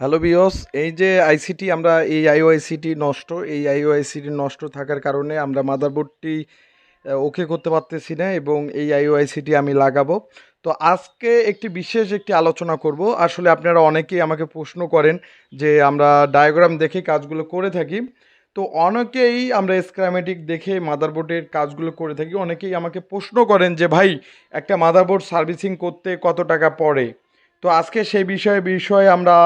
Hello বিয়স এই যে আইসিটি আমরা এই আইওআইসিটি নষ্ট, এই আইওআইসিটি নষ্ট থাকার কারণে আমরা মাদারবোর্ডটি ওকে করতে পারতেছি না এবং এই আইওআইসিটি আমি লাগাবো। তো আজকে একটি বিশেষ একটি আলোচনা করব। আসলে আপনারা অনেকেই আমাকে প্রশ্ন করেন যে আমরা ডায়াগ্রাম দেখে কাজগুলো করে থাকি। তো অনেকেই আমরা স্ক্রামেটিক দেখে মাদারবোর্ডের কাজগুলো করে থাকি। অনেকেই আমাকে প্রশ্ন করেন যে, ভাই, একটা মাদারবোর্ড সার্ভিসিং করতে কত টাকা পড়ে? তো আজকে সেই বিষয়ে বিষয়ে আমরা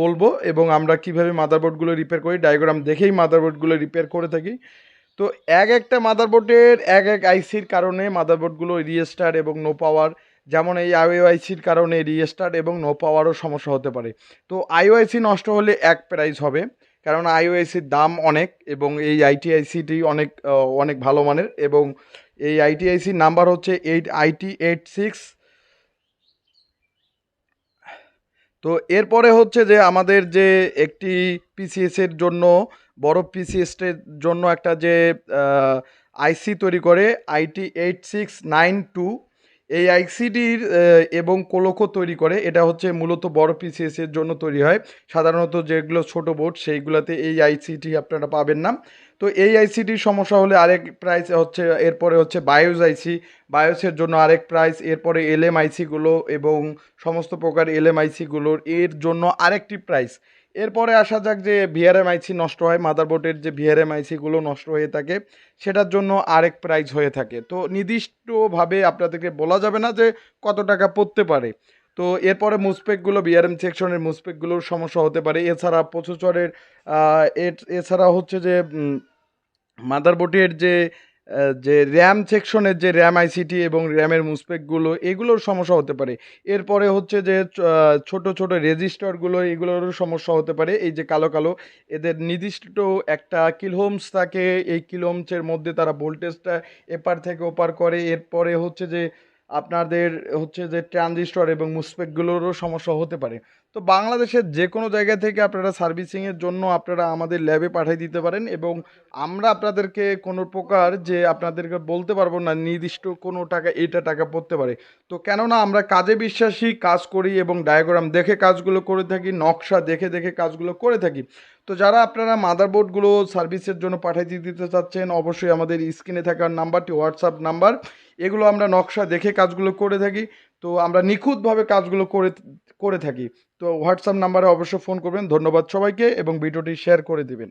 বলব এবং আমরা কীভাবে মাদারবোর্ডগুলো রিপেয়ার করি। ডায়াগ্রাম দেখেই মাদারবোর্ডগুলো রিপেয়ার করে থাকি। তো এক একটা মাদারবোর্ডের এক এক আইসির কারণে মাদারবোর্ডগুলো রিস্টার্ট এবং নো পাওয়ার যেমন এই আইওআইসির কারণে রিস্টার্ট এবং নো পাওয়ারও সমস্যা হতে পারে। তো আইওআইসি নষ্ট হলে এক প্রাইস হবে, কারণ আইওআইসির দাম অনেক এবং এই আইটিআইসিটি অনেক অনেক ভালো মানের এবং এই আইটিআইসির নাম্বার হচ্ছে এইট আইটি এইট সিক্স তো এরপরে হচ্ছে যে আমাদের যে একটি পিসিএসের জন্য, বড় পিসিএস এর জন্য একটা যে আইসি তৈরি করে IT eight six nine two এই আইসিডির এবং কোলোকো তৈরি করে, এটা হচ্ছে মূলত বড় পিসিএস এর জন্য তৈরি হয়। সাধারণত যেগুলো ছোট বোর্ড সেইগুলোতে এই আইসিটি আপনারা পাবেন না। তো এই আইসিটির সমস্যা হলে আরেক প্রাইস হচ্ছে, এরপরে হচ্ছে বায়োস আইসি। বায়োসের জন্য আরেক প্রাইস এরপরে এলএম আইসিগুলো এবং সমস্ত প্রকার এলএম আইসিগুলোর এর জন্য আরেকটি প্রাইস এরপরে আসা যাক যে ভিআরএম আইসি নষ্ট হয় মাদারবোর্ডের যে ভিআরএম আইসিগুলো নষ্ট হয়ে থাকে, সেটার জন্য আরেক প্রাইস হয়ে থাকে। তো নির্দিষ্টভাবে আপনাদেরকে বলা যাবে না যে কত টাকা পড়তে পারে। তো এরপরে মুসপেকগুলো বিআরএম সেকশনের মুসপেকগুলোর সমস্যা হতে পারে। এছাড়া প্রসেসরের এছাড়া হচ্ছে যে মাদারবোর্ডের যে যে র্যাম সেকশনের যে র্যাম আইসিটি এবং র্যামের মুসপেকগুলো, এগুলোর সমস্যা হতে পারে। এরপরে হচ্ছে যে ছোট ছোট রেজিস্টারগুলো, এগুলোরও সমস্যা হতে পারে। এই যে কালো কালো, এদের নির্দিষ্ট একটা কিলহোমস থাকে। এই কিলোমসের মধ্যে তারা ভোল্টেজটা এপার থেকে ওপার করে। এরপরে হচ্ছে যে আপনাদের হচ্ছে যে ট্রানজিস্টর এবং মুসপেকগুলোরও সমস্যা হতে পারে। তো বাংলাদেশের যে কোনো জায়গা থেকে আপনারা সার্ভিসিংয়ের জন্য আপনারা আমাদের ল্যাবে পাঠিয়ে দিতে পারেন এবং আমরা আপনাদেরকে কোনো প্রকার যে আপনাদেরকে বলতে পারব না, নির্দিষ্ট কোনো টাকা, এটা টাকা পড়তে পারে। তো কেননা আমরা কাজে বিশ্বাসী, কাজ করি এবং ডায়াগ্রাম দেখে কাজগুলো করে থাকি, নকশা দেখে দেখে কাজগুলো করে থাকি। তো যারা আপনারা মাদারবোর্ডগুলো সার্ভিসের জন্য পাঠিয়ে দিতে চাচ্ছেন, অবশ্যই আমাদের স্ক্রিনে থাকার নাম্বারটি, হোয়াটসঅ্যাপ নাম্বার এগুলো আমরা নকশা দেখে কাজগুলো করে থাকি। তো আমরা নিখুঁতভাবে কাজগুলো করে করে থাকি। তো হোয়াটসঅ্যাপ নাম্বারে অবশ্যই ফোন করবেন। ধন্যবাদ সবাইকে এবং ভিডিওটি শেয়ার করে দিবেন।